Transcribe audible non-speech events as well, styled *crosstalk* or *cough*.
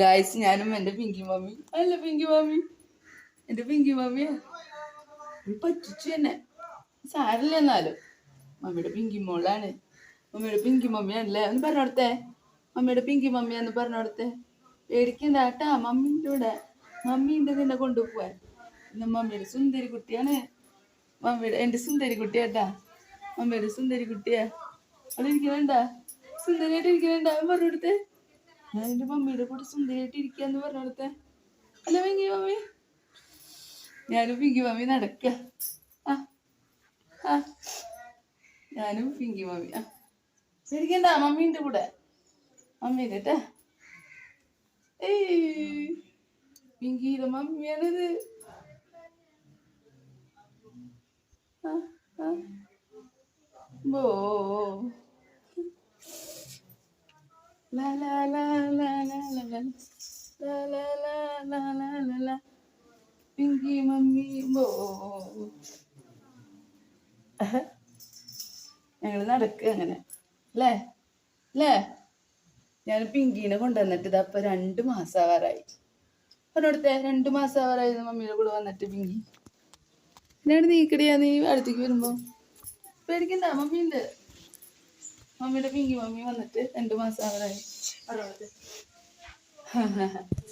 Guys ഞാനും എന്റെ Pinky mummy അല്ല പിങ്കി മമ്മി എന്റെ പിങ്കി മമ്മിയാ പറ്റിച്ചു തന്നെ. സാരില്ല എന്നാലും. മമ്മിയുടെ പിങ്കി മോളാണ്. മമ്മിയുടെ പിങ്കി മമ്മിയാണല്ലേ ഒന്ന് പറഞ്ഞോടത്തെ മമ്മിയുടെ പിങ്കി മമ്മിയാന്ന് പറഞ്ഞോടത്തെ പേടിക്കണ്ട കേട്ടാ മമ്മീന്റെ കൂടെ. മമ്മീന്റെ നിന്നെ കൊണ്ടുപോവാൻ. മമ്മിയുടെ സുന്ദരി കുട്ടിയാണ്. മമ്മിയുടെ എന്റെ സുന്ദരി കുട്ടിയാട്ടാ മമ്മിയുടെ സുന്ദരി കുട്ടിയാ. അവിടെ ഇരിക്കണണ്ട സുന്ദരിയായിട്ട് ഇരിക്കണണ്ട പറഞ്ഞോടത്തെ ഞാൻ എന്റെ മമ്മിയുടെ കൂടെ സുന്ദരിയായിട്ട് ഇരിക്കാന്ന് പറഞ്ഞോടത്തെ. അല്ല വിങ്കി മമ്മി? ഞാനും പിങ്കി മമ്മി നടക്ക. ആ ആ. ഞാനും പിങ്കി മമ്മി. ആ. ശരിക്കണ്ട മമ്മീന്റെ കൂടെ. മമ്മീന്റെ ട്ടാ. ഏയ് പിങ്കിയുടെ മമ്മിയാണിത്. ആ ആ. ബോ. പിങ്കി മമ്മി ബോ ഞങ്ങൾ നടക്കുക അങ്ങനെ. അല്ലേ അല്ലേ ഞാൻ പിങ്കീനെ കൊണ്ടുവന്നിട്ട് ഇതപ്പൊ രണ്ട് മാസം ആവാറായി പറഞ്ഞോടത്തെ രണ്ട് മാസം ആവാറായി മമ്മിയുടെ കൂടെ വന്നിട്ട് പിങ്കി. എന്നാണ് നീക്കടിയാ നീ അടുത്തേക്ക് വരുമ്പോ? പേടിക്കണ്ട മമ്മിയുണ്ട്. മമ്മിയുടെ പിങ്കി മമ്മി വന്നിട്ട് രണ്ട് മാസം അവരായി *laughs*